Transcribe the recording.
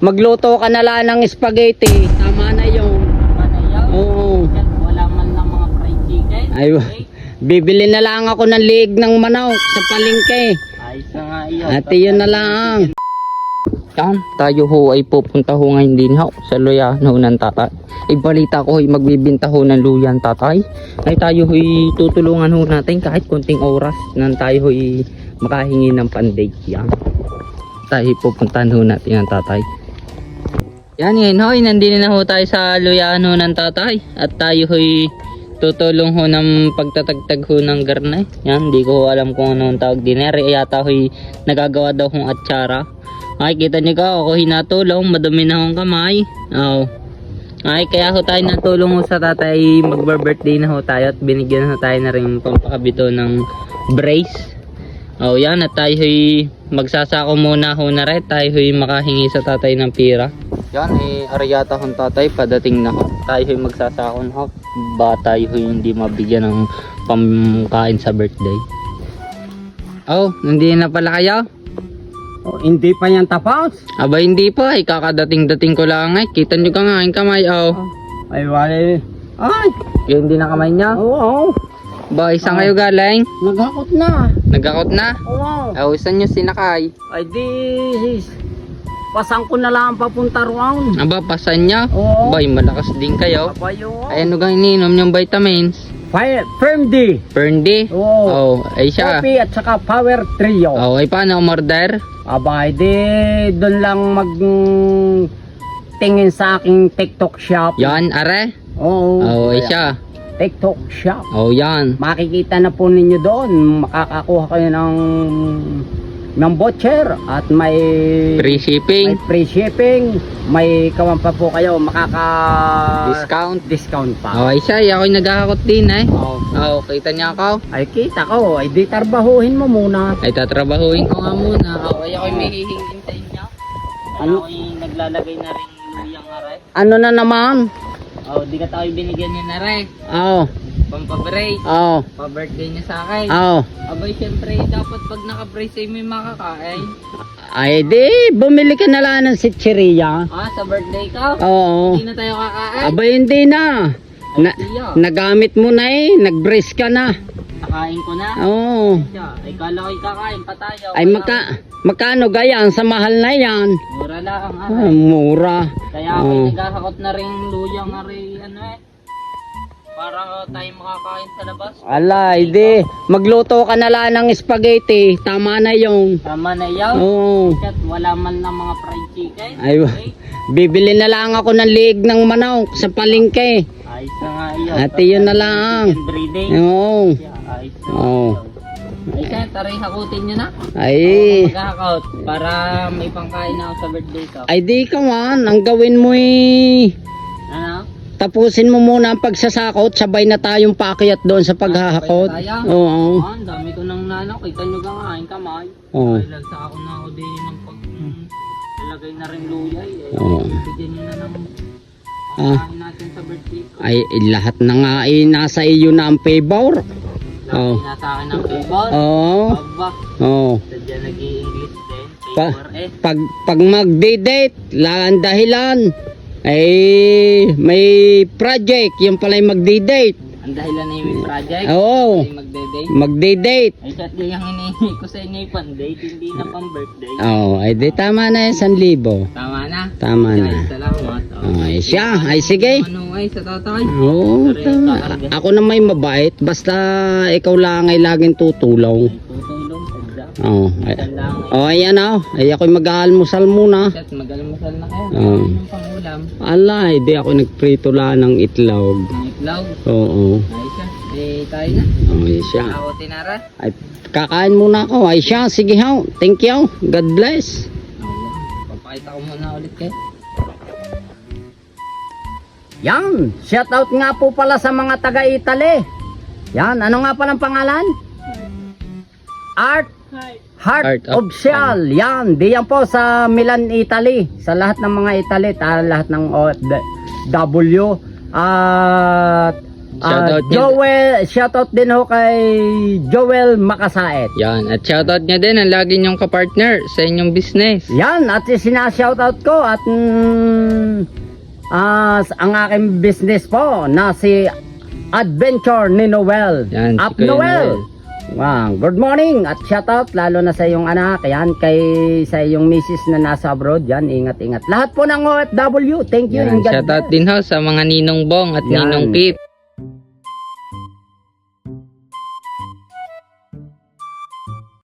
Magluto ka na lang ng spaghetti. Tama na yun. Panayaw. Oo. Wala man lang mga fried chicken. Ay, bibili na lang ako ng liig ng manok sa palengke. Ayos na nga iyo. At yun na lang. Yan, tayo ho ay pupunta ho ngayon din ho sa luya ho ng tatay. Ay balita ko ay magbibinta ho ng luya ang tatay. Ay tayo ho ay tutulungan ho natin kahit konting oras nang tayo ho ay makahingi ng panday. Yan. Tayo pupuntahan ho natin ang tatay. Yan ngayon ho, ay nandito na ho tayo sa luyan ho ng tatay. At tayo ho ay tutulong ho ng pagtatagtag ho ng garnay. Yan, hindi ko alam kung ano ang tawag din. Ere, yata ho ay nagagawa daw hong atsara. Ay, kita niyo ka, ako hinatulong, madumi na akong kamay. Oo. Ay, kaya ho tayo natulong ho sa tatay, magbar-birthday na ho tayo at binigyan ho tayo na rin pampakabito ng brace. Oh, yan at tayo ho'y magsasako muna ho na rin. Tayo ho'y makahingi sa tatay ng pira. Yan, eh, aryata hong tatay, padating na ho. Tayo ho'y magsasako na ho. Ba tayo ho'y hindi mabigyan ng pamkain sa birthday. Oh, hindi na pala kayo? Oh, hindi pa yan tapos. Aba hindi pa, ay kakadating-dating ko lang ay. Kita nyo ka nga ang kamay, oh. Ay, wala. Ay, Yun din ang kamay niya. oo. Ba, isang kayo galing? Naghakot na. Nagkakot na? Oo. Oh, isan nyo sinakay? Ay, di. Pasang ko na lang papunta roon. Aba, pasan niya? Oo. Bay, malakas din kayo. Papayo. Ay, ano gang ininom yung vitamins? Fire, firm D. Ferndi? Oo. Oh, ay siya. Coffee at saka power trio. Oh, ay paano umorder? Aba, di doon lang mag tingin sa aking TikTok shop. Yan, are? Oo. Oh, ay siya. TikTok shop. Oh, yan. Makikita na po ninyo doon. Makakakuha kayo ng ng voucher at may Free may shipping, free shipping. May kawan pa po kayo makaka discount. discount pa. Oh, ay siya. Ako nagkakakot din, eh. Oo. Oh, kita niya ako. Ay kita ko, ay di tarbahuhin mo muna. Ay, tatrabahuin ko nga muna. Oh, ay ako'y may hihintayin niya. Ano ako'y naglalagay na rin yung aray. Ano na naman? Oh, di ka tayo binigyan niya na rin. Oo. Pampabrace. Oo. Pa-birthday niya sa akin. Oo. Abay, syempre, dapat pag naka-brace ay may makakain. Ay di, bumili ka na lang ng sitsiriya. Ah, sa birthday ka? Oo. Hindi na tayo kakain. Aba hindi na. Na, nagamit mo na eh, nag-brace ka na. nakain ko na. Oo. Ay kala ko'y kakain pa tayo. Ay magka, magkano gayan sa mahal na yan? Mura lang ang Ah, aray. mura. Kaya ako Oo. naghahakot na rin luyang aray, ano eh. Para tayo makakain sa labas. Ala, hindi. Magluto ka na lang ng spaghetti. Tama na yung. Tama na yaw. Oo. Kat wala man lang mga fried chicken. Ay, Okay. bibili na lang ako ng liig ng manok sa palengke. Ayos na nga iyo. At yun na lang. Breeding. Oo. Ayos na. Oo. Ay, siya, taray hakutin nyo na. Ay, Mag-hakot para may pangkain na ako sa birthday ko. ay di ka man. Ang gawin mo eh. Tapusin mo muna ang pagsasakot, sabay na tayong paakyat doon sa paghahakot. Oo. Ah, ang dami ko nang nano. Kita nyo ka nga, ang kamay. Oo. Ay, lagsa ako na ako din ng pag... Lalagay na rin luyay. Eh. Oo. Bigyan nyo na ng Ah. natin sa birthday ko. Ay, eh, lahat na nga eh, nasa iyo na ang favor. Oo. na sa akin ang favor. Oo. Aba, Oo. sadya nag-i-English din. Favor eh. Pag, pag mag-date, lang ang dahilan. Ay, may project, yung pala yung mag-date. Ang dahilan na yung may project. Oo. Magde-date. Mag-date. Ay, sa yung hinihingi ko sa inyo yung pan-date, hindi na pang-birthday. Oo, ay di tama na yung 1,000. Tama na. Tama na. salamat. Oh. Ay, siya. Ay, sige. Ano ay sa tatay? Oo, tama. Ako na may mabait, basta ikaw lang ay laging tutulong. Tutulong, Oo. Ay, eh. oh, ayan na. Ay, ako'y mag-aalmusal muna. Chat, mag-almusal na kayo. Oo. Ano yung pangulam? Ala, hindi ako nagprito lang ng itlog. Ng itlog. Oo. Ay, siya. Eh, tayo na. Oh, ay siya. Ako, tinara. Ay, kakain muna ako. Ay siya, sige haw. Thank you. God bless. Oh. Papakita ko muna ulit kayo. Yan, shout out nga po pala sa mga taga-Italy. Yan, ano nga palang pangalan? Art Heart, Heart of of Shell. Yan, diyan po sa Milan, Italy. Sa lahat ng mga Italy, ta, lahat ng OFW. At Shoutout niya. Joel, shoutout din ho kay Joel Makasaet. Yan. At shoutout niya din ang lagi niyong kapartner sa inyong business. Yan, at sinashoutout ko at mm, ah, ang aking business po na si Adventure ni Noel. Yan, si Up Noel. Noel. Wow, good morning at shoutout lalo na sa iyong anak, yan kay sa iyong misis na nasa abroad, yan ingat-ingat. Lahat po ng OFW, thank you Yan. Shoutout bless. din ho sa mga Ninong Bong at Yan. Ninong Kip.